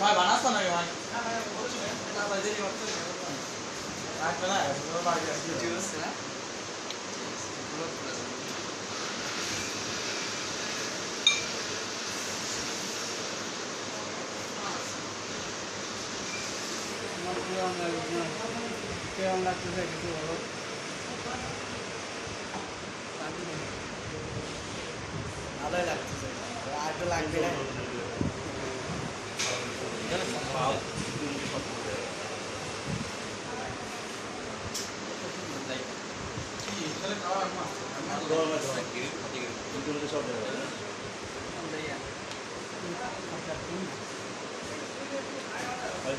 ভাই বানাস না ভাই ভাই দেরি হচ্ছে রাখবে না পুরো বাড়ি আসছে আমার কেমন লাগতেছে কিছু বলো ভালোই লাগতেছে আর তো লাগবে না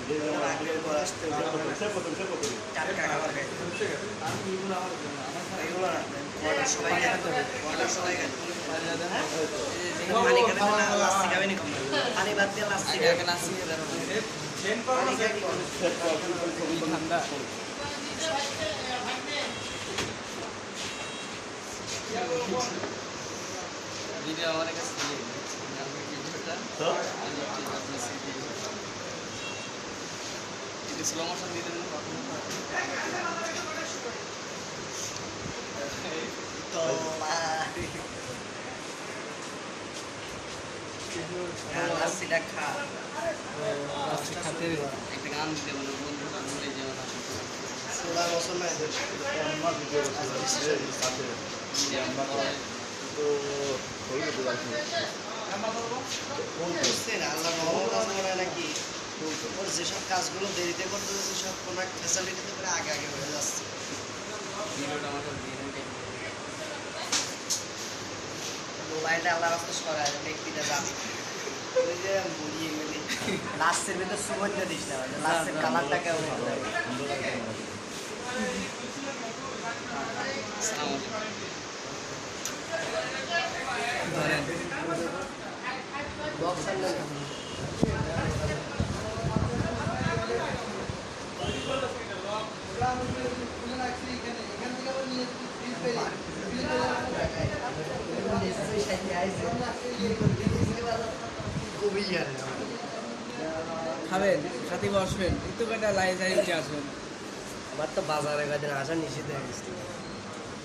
আগের পর আসতে টাটকা খাবার খাই এগুলো না কটার সময় কটার সময় পানি খাবেন না লাস্সি খাবেন কম পানি বাদ দিয়ে লাস্সি খাবেন পানি খাই ঠান্ডা ভিডিও আমার কাছে ভিডিওটা স্লো মোশন দিয়ে দেবেন তো একটা গান দিতে মানে বন্ধু বলে যেমন ষোলো বছর নয় বুঝছেন আল্লাহ রহমত আছে মনে হয় নাকি ওর যেসব কাজগুলো দেরিতে করতে হচ্ছে সব কোনো এক ফ্যাসিলিটিতে করে আগে আগে হয়ে যাচ্ছে। মোবাইলটা আল্লাহ রাস্তা সরায় ব্যক্তিটা যাবে ওই যে মুড়িয়ে গেলি লাস্টের ভিতরে সুগন্ধ দিস না লাস্টের কালারটা ধরেন। বক্স খাবেন সাথে বসবেন একটু কটা লাই যাই উঠে আসবেন। আমার তো বাজারে কদিন আসা নিষিদ্ধ হয়ে গেছে।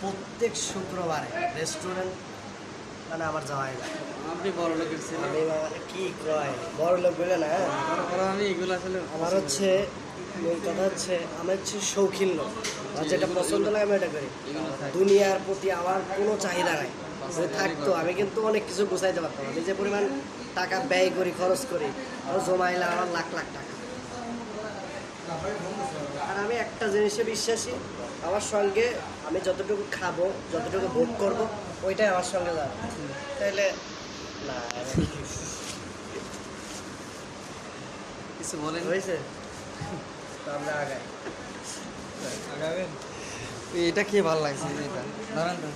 প্রত্যেক শুক্রবারে রেস্টুরেন্ট মানে আমার যাওয়া হয় না। আপনি বড় লোকের ছেলে। আমি কি ক্রয় বড় লোক বলে না আমি এগুলো আসলে আমার হচ্ছে মূল কথা হচ্ছে আমার হচ্ছে শৌখিন লোক। আর যেটা পছন্দ লাগে আমি এটা করি। দুনিয়ার প্রতি আমার কোনো চাহিদা নাই। যদি থাকতো আমি কিন্তু অনেক কিছু গুছাইতে পারতাম। আমি যে পরিমাণ টাকা ব্যয় করি খরচ করি আর জমাইলে আমার লাখ লাখ টাকা। আর আমি একটা জিনিসে বিশ্বাসী আমার সঙ্গে আমি যতটুকু খাব যতটুকু ভোগ করব ওইটাই আমার সঙ্গে যাবে। তাইলে না। কিছু বলেন। হয়েছে? আমরা আগাই। আগাবেন? এটা কি ভালো লাগছে এটা। ধরেন তো।